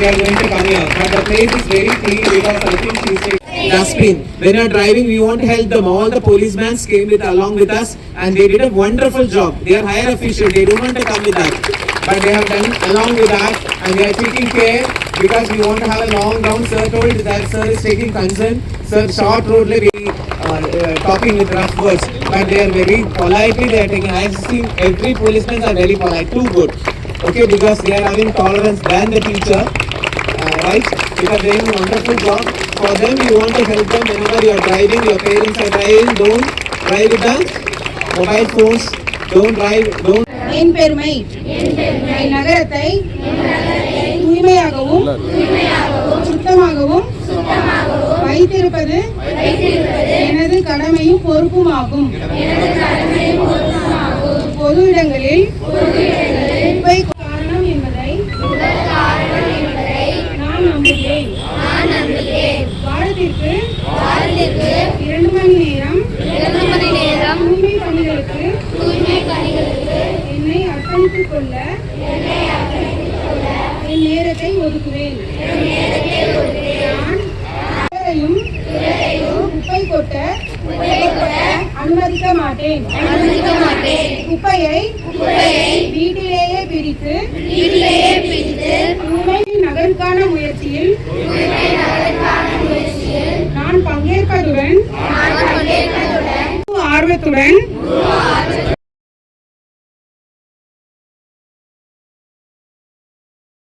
they are going to come here. But the place is very clean because I think she's taking dustbin. When you're driving, we want to help them. All the policemen came with along with us and they did a wonderful job. They are higher official. They don't want to come with us. But they have done along with us and they are taking care because we want to have a long round. Sir told that sir is taking concern. Sir, short road, very uh, uh, talking with rough words. But they are very politely they are taking. I have seen every policemen are very polite. Too good. Okay, because they are having tolerance than the teacher right? You are doing a wonderful job. For them, you want to help them whenever you are driving, your parents are driving, don't drive with the mobile phones, don't drive, don't என் பெருமை என் நகரத்தை தூய்மையாகவும் சுத்தமாகவும் வைத்திருப்பது எனது கடமையும் பொறுப்புமாகும் பொது இடங்களில் இரண்டு மணி நேரம் தூய்மை பணிகளுக்கு என்னை அர்ப்பணித்துக் கொள்ள என் நேரத்தை ஒதுக்குவேன். நான் யாரையும் குப்பை கொட்ட அனுமதிக்க மாட்டேன். குப்பையை வீட்டிலேயே பிரித்து தூய்மை நகருக்கான முயற்சியில் பங்கேற்பதுடன் ஆர்வத்துடன்